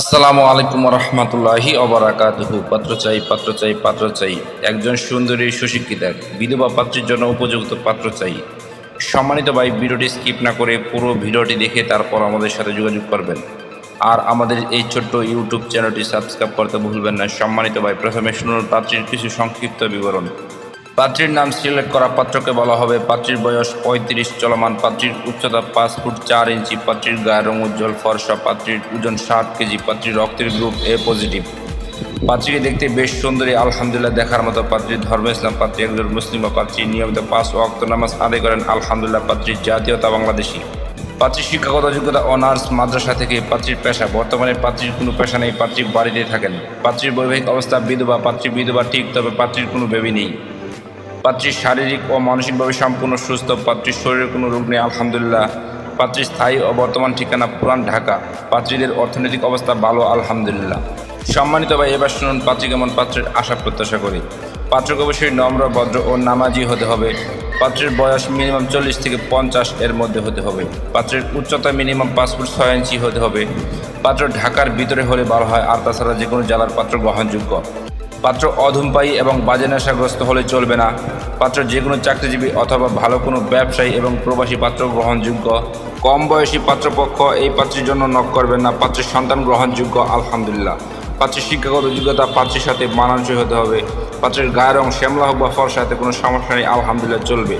আসসালামু আলাইকুম রহমতুল্লাহি অবরাকাতুহু পাত্র চাই পাত্র চাই পাত্র চাই। একজন সুন্দরী সুশিক্ষিতা বিধবা পাত্রের জন্য উপযুক্ত পাত্র চাই। সম্মানিত ভাই, ভিডিওটি স্কিপ না করে পুরো ভিডিওটি দেখে তারপর আমাদের সাথে যোগাযোগ করবেন। আর আমাদের এই ছোট্ট ইউটিউব চ্যানেলটি সাবস্ক্রাইব করতে ভুলবেন না। সম্মানিত ভাই, প্রথমে শুনুন পাত্রীর কিছু সংক্ষিপ্ত বিবরণ। পাত্রীর নাম সিলেক্ট করা পাত্রকে বলা হবে। পাত্রীর বয়স পঁয়ত্রিশ, চলমান পাত্রীর উচ্চতা পাঁচ ফুট চার ইঞ্চি, পাত্রীর গায়ের রং উজ্জ্বল, ফর্সা, পাত্রীর ওজন ষাট কেজি, পাত্রীর রক্তের গ্রুপ এ পজিটিভ। পাত্রীকে দেখতে বেশ সুন্দরী, আলহামদুলিল্লাহ দেখার মতো পাত্রীর ধর্ম ইসলাম পাত্রী, একজন মুসলিম পাত্রী, নিয়মিত পাঁচ ওয়াক্ত নামাজ আদায় করেন, আলহামদুলিল্লাহ পাত্রীর জাতীয়তা বাংলাদেশি। পাত্রীর শিক্ষাগত যোগ্যতা অনার্স মাদ্রাসা থেকে পাত্রীর পেশা, বর্তমানে পাত্রীর কোনো পেশা নেই, পাত্রী বাড়িতে থাকেন। পাত্রীর বৈবাহিক অবস্থা বিধবা, পাত্রী বিধবা ঠিক, তবে পাত্রীর কোনো বেবি নেই। পাত্রীর শারীরিক ও মানসিকভাবে সম্পূর্ণ সুস্থ, পাত্রীর শরীরে কোনো রোগ নেই, আলহামদুলিল্লাহ। পাত্রীর স্থায়ী ও বর্তমান ঠিকানা পুরান ঢাকা। পাত্রীদের অর্থনৈতিক অবস্থা ভালো, আলহামদুলিল্লাহ। সম্মানিত ভাই, এবার শুনুন পাত্রী কেমন পাত্রের আশা প্রত্যাশা করি। পাত্রকে অবশ্যই নম্র, ভদ্র ও নামাজি হতে হবে। পাত্রের বয়স মিনিমাম চল্লিশ থেকে পঞ্চাশ এর মধ্যে হতে হবে। পাত্রের উচ্চতা মিনিমাম পাঁচ ফুট ছয় ইঞ্চি হতে হবে। পাত্র ঢাকার ভিতরে হলে ভালো হয়, আর তাছাড়া যে কোনো জেলার পাত্র গ্রহণযোগ্য। পাত্র অধূমপায়ী এবং বাজে নেশাগ্রস্ত হলে চলবে না। পাত্র যে কোনো চাকরিজীবী অথবা ভালো কোনো ব্যবসায়ী এবং প্রবাসী পাত্র গ্রহণযোগ্য। কম বয়সী পাত্রপক্ষ এই পাত্রের জন্য নক করবেন না। পাত্রের সন্তান গ্রহণযোগ্য, আলহামদুলিল্লাহ। পাত্রের শিক্ষাগত যোগ্যতা পাত্রের সাথে মানানসই হতে হবে। পাত্রের গায়ের রং শ্যামলা হোক বা ফর্সাতে কোনো সমস্যা নেই, আলহামদুলিল্লাহ চলবে।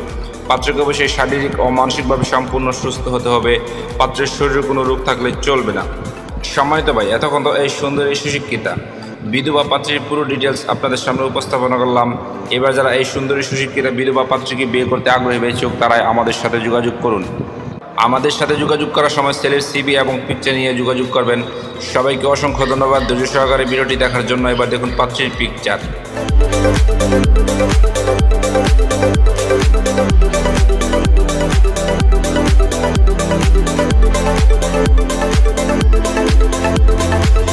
পাত্রকে অবশ্যই শারীরিক ও মানসিকভাবে সম্পূর্ণ সুস্থ হতে হবে। পাত্রের শরীরে কোনো রোগ থাকলে চলবে না। সম্মানিত ভাই, এতক্ষণ তো এই সুন্দর এই সুশিক্ষিতা। বিধবা পাত্রীর পুরো ডিটেলস আপনাদের সামনে উপস্থাপনা করলাম। এবার যারা এই সুন্দরী সুশিক্ষিতা বিধবা পাত্রীকে বিয়ে করতে আগ্রহী বেচুক তারাই আমাদের সাথে যোগাযোগ করুন। আমাদের সাথে যোগাযোগ করার সময় সেলের সিবি এবং পিকচার নিয়ে যোগাযোগ করবেন। সবাইকে অসংখ্য ধন্যবাদ ধৈর্য সহকারে ভিডিওটি দেখার জন্য। এবার দেখুন পাত্রীর পিকচার